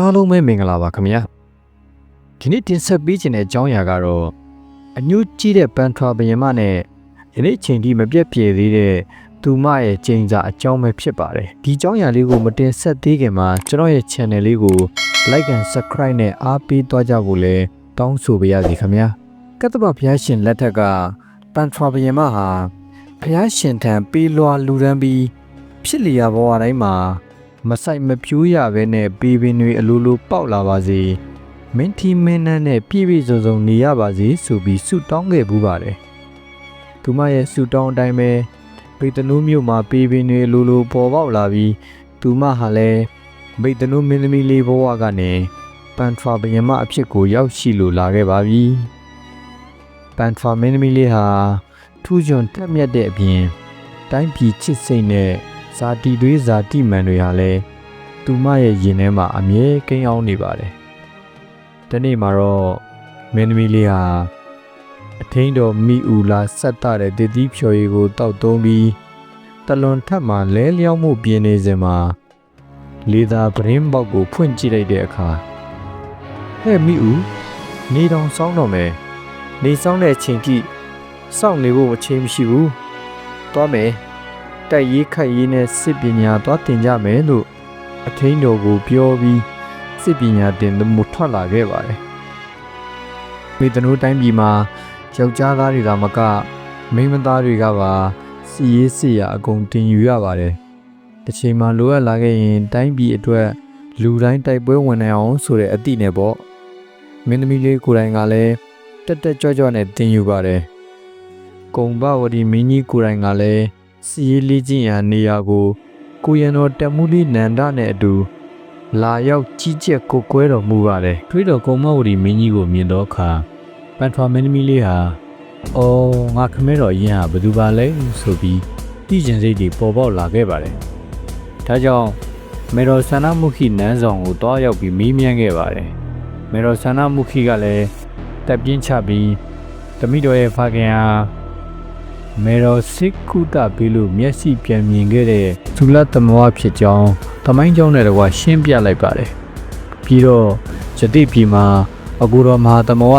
အားလုံးပဲမင်္ဂလာပါခင်ဗျာဒီနေ့တင်ဆက်ပေးခြင်းတဲ့အကြောင်းအရာကတော့အညှိုးကြီးတဲ့ပန်ထွာဘယင်မနဲ့ယနေ့ချိန်ထိမပြတ်ပြေသေးတဲ့သူမရဲ့ကျင်းစာအကြောင်းပဲဖြစ်ပါတယ်ဒီအကြောင်းအရာလေးကိုမတင်ဆက်သေးခင်မှာကျွန်တော်ရဲ့ channel လေးကို like and subscribe နဲ့အားပေးသွားကြဖို့လည်းတောင်းဆိုပါရစေခင်ဗျာကတ္တဗဘုရားရှင်လက်ထက်ကပန်ထွာဘယင်မဟာဘုရားရှင်ထံပေးလွှာလူရန်ပြီးဖြစ်လျာဘဝတိုင်းမှာ မဆိုင်မပြိုးရဘဲနဲ့ပေပင်တွေအလိုလိုပေါက်လာပါစေမင်းထီမင်းနှန်းနဲ့ပြည့်ပြည့်စုံစုံနေရပါစေဆိုပြီးဆုတောင်းခဲ့ဘူးပါတယ်သူမရဲ့ဆုတောင်းအတိုင်းပဲဗေတနုမြို့မှာပေပင်တွေအလိုလိုပေါ်ပေါက်လာပြီးသူမဟာလည်းဗေတနုမင်းသမီးလေးဘဝကနေပန်ထရာဘယမအဖြစ်ကိုရောက်ရှိလိုလာခဲ့ပါပြီပန်ထရာမင်းသမီးလေးဟာထူးချွန်တက်မြတ်တဲ့အပြင်တိုင်းပြည်ချစ်စိတ်နဲ့ ဇာတိတွေးဇာတိမှန်တွေဟာလည်းသူမရဲ့ရင်ထဲမှာအမြဲကိန်းအောင်နေပါတယ်။ဒီနေ့မှာတော့မင်းသမီးလေးဟာအထင်းတော်မိဦးလာဆက်တတဲ့တည်တည်ဖြော်ရည်ကိုတောက်သုံးပြီးတလွန်ထပ်မှလဲလျောင်းမှုပြင်းနေစဉ်မှာလေသာပရင်းပေါက်ကိုဖွင့်ကြည့်လိုက်တဲ့အခါဟဲ့မိဦးနေတောင်စောင်းတော့မယ်နေဆောင်တဲ့အချိန်ထိစောင့်နေဖို့အချိန်မရှိဘူးသွားမယ် တိုက်ရေးခတ်ရေးနဲ့စစ်ပညာသွားတင်ကြမယ်လို့အထင်းတော်ကိုပြောပြီးစစ်ပညာတင်သူမထွက်လာခဲ့ပါတယ်။မေတ္တနိုးတိုင်းပြည်မှာယောက်ျားသားတွေကမကမိန်းမသားတွေကပါစီရေးစစ်ရအကုန်တင်ယူရပါတယ်။တစ်ချိန်မှာလိုအပ်လာခဲ့ရင်တိုင်းပြည်အတွက်လူတိုင်းတိုက်ပွဲဝင်နိုင်အောင်ဆိုတဲ့အသည့်နဲ့ပေါ့။မင်းသမီးလေးကိုယ်တိုင်ကလည်းတက်တက်ကြွကြွနဲ့တင်ယူပါတယ်။ကုံဘဝဒီမင်းကြီးကိုယ်တိုင်ကလည်း စီရေးလေးချင်းရာနေရာကိုကိုရန်တော်တက်မှုလေးနန္ဒနဲ့အတူလာရောက်ကြီးကျက်ကိုကွဲတော်မူပါတယ်ထွေးတော်ကုံမဝတီမင်းကြီးကိုမြင်တော့အခါပန်ထွာမင်းသမီးလေးဟာအော်ငါခမဲတော်ရင်ဟာဘယ်သူပါလဲဆိုပြီးတည်ကျင်စိတ်တွေပေါ်ပေါက်လာခဲ့ပါတယ်ဒါကြောင့်မေတော်ဆန္ဒမုခိနန်းဆောင်ကိုတွားရောက်ပြီးမေးမြန်းခဲ့ပါတယ်မေတော်ဆန္ဒမုခိကလည်းတက်ပြင်းချပြီးတမိတော်ရဲ့ဖခင်ဟာ မေတော်စစ်ကုတပေးလို့မျက်စိပြန်မြင်ခဲ့တဲ့ဇူလသမဝဖြစ်ကြောင်းသမိုင်းကြောင်းနဲ့တကွာရှင်းပြလိုက်ပါတယ်ပြီးတော့ယတိပြည်မှာအကူတော်မဟာသမဝ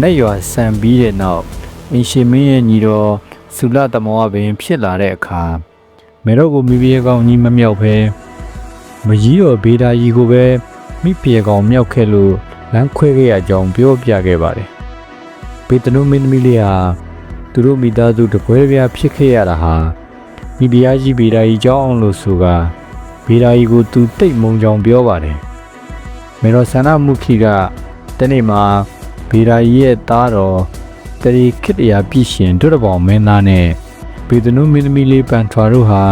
နဲ့ရွာဆံပြီးတဲ့နောက်အင်ရှင်မင်းရဲ့ညီတော်ဇူလသမဝပင်ဖြစ်လာတဲ့အခါမေတော်ကိုမိဖုရားကောင်ကြီးမမြောက်ဖဲမကြီးတော်ဘေးဒါကြီးကိုပဲမိဖုရားကောင်မြောက်ခဲ့လို့လမ်းခွဲခဲ့ရကြောင်းပြောပြခဲ့ပါတယ်ဘေတနုမင်းသမီးလေးဟာ သူတို့မိသားစုတပွဲပြားဖြစ်ခဲ့ရတာဟာမိဖုရားကြီးဗေဒာကြီးကြောင်းအောင်လို့ဆိုကဗေဒာကြီးကိုသူတိတ်မုံကြောင်ပြောပါတယ်မေတော်ဆန္ဒမုခိကတနေ့မှာဗေဒာကြီးရဲ့သားတော်တရီခိတရာပြည်ရှင်တို့တပောင်မင်းသားနဲ့ဗေဒနုမင်းသမီးလေးပန်ထွာတို့ဟာ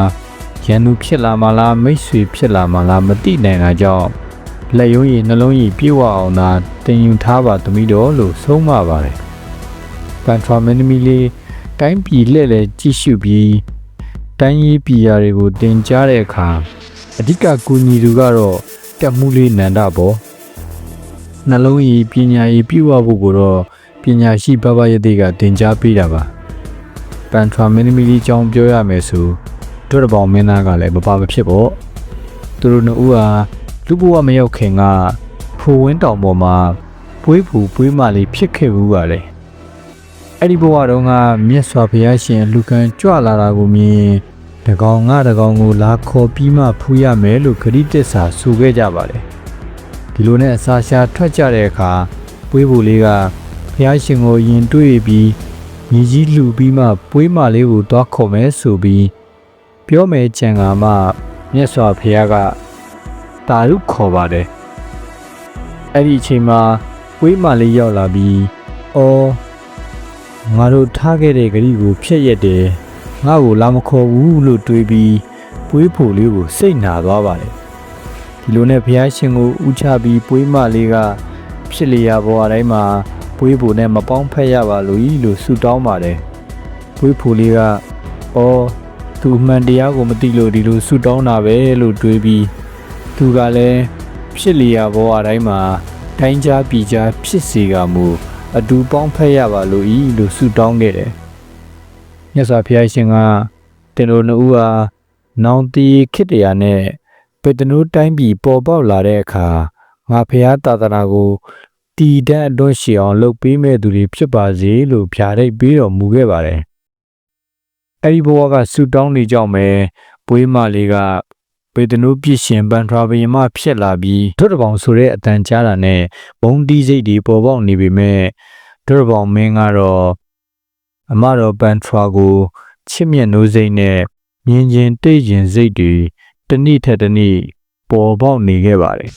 ရန်သူဖြစ်လာမလားမိတ်ဆွေဖြစ်လာမလားမသိနိုင်တာကြောင့်လက်ရုံးရည်နှလုံးရည်ပြေဝအောင်သာတင်ယူထားပါသမီးတော်လို့ဆုံးမပါတယ် ပန်ထရာမင်းသမီးလေးတိုင်းပြည်လှည့်လည်ကြည့်ရှုပြီးတိုင်းရေးပြည်ရာတွေကိုတင်ကြားတဲ့အခါအဓိကကူညီသူကတော့တက်မှုလေးနန္ဒပေါ့နှလုံးရည်ပညာရည်ပြုဝဖို့ကိုတော့ပညာရှိဘဘရသေးကတင်ကြားပေးတာပါပန်ထရာမင်းသမီးလေးအကြောင်းပြောရမယ်ဆိုတို့တပောင်မင်းသားကလည်းမပါမဖြစ်ပေါ့သူတို့နှစ်ဦးဟာလူဘဝမရောက်ခင်ကဖိုဝင်းတောင်ပေါ်မှာပွေးဖူပွေးမလေးဖြစ်ခဲ့ဘူးပါလေ အဲ့ဒီဘဝတုန်းကမြတ်စွာဘုရားရှင်လူကံကြွလာတာကိုမြင်တကောင်ငါတကောင်ကိုလာခေါ်ပြီးမှဖူးရမယ်လို့ခရီးတစ္ဆာဆိုခဲ့ကြပါတယ်ဒီလိုနဲ့အစာရှာထွက်ကြတဲ့အခါပွေးဖို့လေးကဘုရားရှင်ကိုယင်တွေ့ပြီးညီကြီးလှူပြီးမှပွေးမလေးကိုသွားခေါ်မယ်ဆိုပြီးပြောမယ်ကြံကမှမြတ်စွာဘုရားကတာရုခေါ်ပါတယ်အဲ့ဒီအချိန်မှာပွေးမလေးရောက်လာပြီးအော် ငါတို့ထားခဲ့တဲ့ဂရီကိုဖျက်ရက်တယ်ငါ့ကိုလာမခေါ်ဘူးလို့တွေးပြီးပွေးဖို့လေးကိုစိတ်နာသွားပါတယ်ဒီလိုနဲ့ဘုရားရှင်ကိုဥချပြီးပွေးမလေးကဖြစ်လျာဘဝတိုင်းမှာပွေးဖို့နဲ့မပေါင်းဖက်ရပါလို့ဤလို့ဆုတောင်းပါတယ်ပွေးဖို့လေးကအော်သူအမှန်တရားကိုမသိလို့ဒီလိုဆုတောင်းတာပဲလို့တွေးပြီးသူကလည်းဖြစ်လျာဘဝတိုင်းမှာတိုင်းကြားပြည်ကြားဖြစ်စေကမူ အတူပေါင်းဖက်ရပါလို့ဤလို့ဆုတောင်းခဲ့တယ်။မြတ်စွာဘုရားရှင်ကတင်တို့နှစ်ဦးဟာနောင်တီခိတ္တရာနဲ့ပေတနိုးတိုင်းပြည်ပေါ်ပေါက်လာတဲ့အခါငါဖះတာသနာကိုတည်တံ့အတွန်းရှည်အောင်လုပ်ပေးမဲ့သူတွေဖြစ်ပါစေလို့ဖြာဒိတ်ပေးတော်မူခဲ့ပါတယ်အဲ့ဒီဘဝကဆူတောင်းနေကြောင်းပဲပွေးမလေးက ပေတနုပြစ်ရှင်ပန်ထရာဘရင်မဖြစ်လာပြီးဒုတ်တပေါင်ဆိုတဲ့အတန်ကြားတာနဲ့ဘုံတီးစိတ်တွေပေါ်ပေါက်နေပေမဲ့ဒုတ်တပေါင်မင်းကတော့အမတော်ပန်ထရာကိုချစ်မြတ်နိုးစိတ်နဲ့မြင်ချင်းတိတ်ကျင်စိတ်တွေတစ်နေ့ထက်တစ်နေ့ပေါ်ပေါက်နေခဲ့ပါတယ်